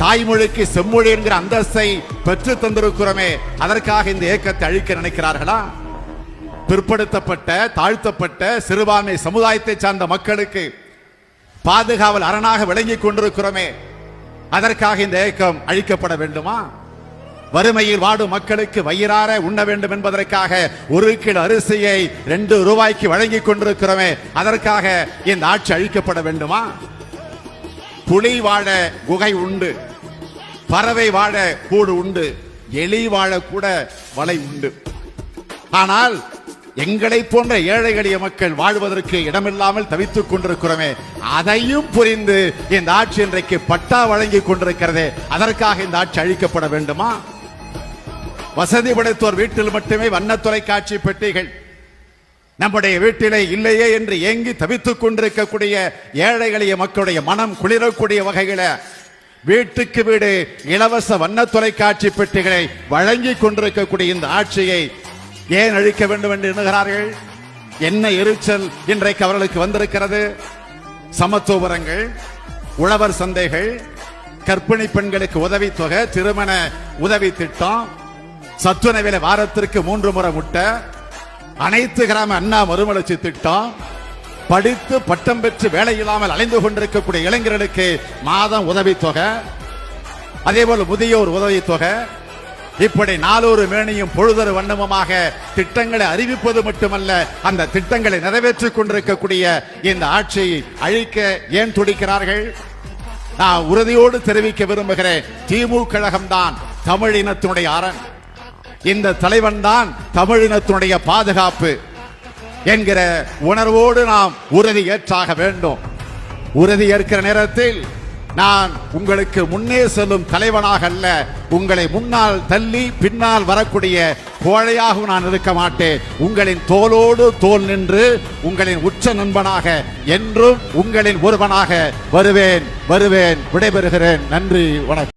தாய்மொழிக்கு செம்மொழி என்கிற அந்தஸ்தை பெற்று தந்திருக்கிறோமே அதற்காக இந்த இயக்கத்தை அழிக்க நினைக்கிறார்களா? பிற்படுத்தப்பட்ட தாழ்த்தப்பட்ட சிறுபான்மை சமுதாயத்தை சார்ந்த மக்களுக்கு பாதுகாவல் அரணாக விளங்கிக் கொண்டிருக்கிறோமே அதற்காக இந்த இயக்கம் அழிக்கப்பட வேண்டுமா? வறுமையில் வாடும் மக்களுக்கு வயிறார உண்ண வேண்டும் என்பதற்காக ஒரு கிலோ அரிசியை ரெண்டு ரூபாய்க்கு வழங்கிக் கொண்டிருக்கிறோமே அதற்காக இந்த ஆட்சி அழிக்கப்பட வேண்டுமா? புலி வாழ குகை உண்டு. பறவை வாழ கூடு உண்டு எலி வாழ கூட வலை உண்டு. ஆனால் எங்களை போன்ற ஏழை எளிய மக்கள் வாழ்வதற்கு இடமில்லாமல் தவித்துக் கொண்டிருக்கிறோமே அதையும் புரிந்து இந்த ஆட்சி இன்றைக்கு பட்டா வழங்கி கொண்டிருக்கிறதே அதற்காக இந்த ஆட்சி அழிக்கப்பட வேண்டுமா? வசதி படைத்தோர் வீட்டில் மட்டுமே வண்ண தொலைக்காட்சி பெட்டிகள். நம்முடைய வீட்டிலே இல்லையே என்று ஏங்கி தவித்துக் கொண்டிருக்கக்கூடிய ஏழை எளிய மக்களுடைய மனம் குளிரக்கூடிய வகையில வீட்டுக்கு வீடு இலவச வண்ண தொலைக்காட்சி பெட்டிகளை வழங்கி கொண்டிருக்கக்கூடிய இந்த ஆட்சியை ஏன் அழிக்க வேண்டும் என்று எண்ணுகிறார்கள்? என்ன எரிச்சல் இன்றைக்கு அவர்களுக்கு வந்திருக்கிறது? சமத்துவபுரங்கள் உழவர் சந்தைகள் கர்ப்பிணி பெண்களுக்கு உதவித்தொகை திருமண உதவி திட்டம் சத்துணவில வாரத்திற்கு மூன்று முறை முட்டை அனைத்து கிராம அண்ணா மறுமலர்ச்சி திட்டம் படித்து பட்டம் பெற்று வேலை இல்லாமல் அலைந்து கொண்டிருக்கக்கூடிய இளைஞர்களுக்கு மாதம் உதவித்தொகை. அதே போல முதியோர் உதவித்தொகை. இப்படி நாளொரு மேனியும் பொழுதொரு வண்ணமுமாக திட்டங்களை அறிவிப்பது மட்டுமல்ல அந்த திட்டங்களை நிறைவேற்றிக் கொண்டிருக்கக்கூடிய இந்த ஆட்சியை அழிக்க ஏன் துடிக்கிறார்கள்? நான் உறுதியோடு தெரிவிக்க விரும்புகிறேன் திமுக கழகம்தான் தமிழ் இனத்தினுடைய அரண். இந்த தலைவன் தான் தமிழினத்தினுடைய பாதுகாப்பு. என்கிற உணர்வோடு நாம் உறுதி ஏற்றாக வேண்டும். உறுதி ஏற்கிற நேரத்தில் நான் உங்களுக்கு முன்னே செல்லும் தலைவனாக அல்ல உங்களை முன்னால் தள்ளி பின்னால் வரக்கூடிய கோழையாக நான் இருக்க மாட்டேன். உங்களின் தோளோடு தோல் நின்று உங்களின் உச்ச நண்பனாக என்றும் உங்களின் ஒருவனாக வருவேன் வருவேன் விடைபெறுகிறேன். நன்றி வணக்கம்.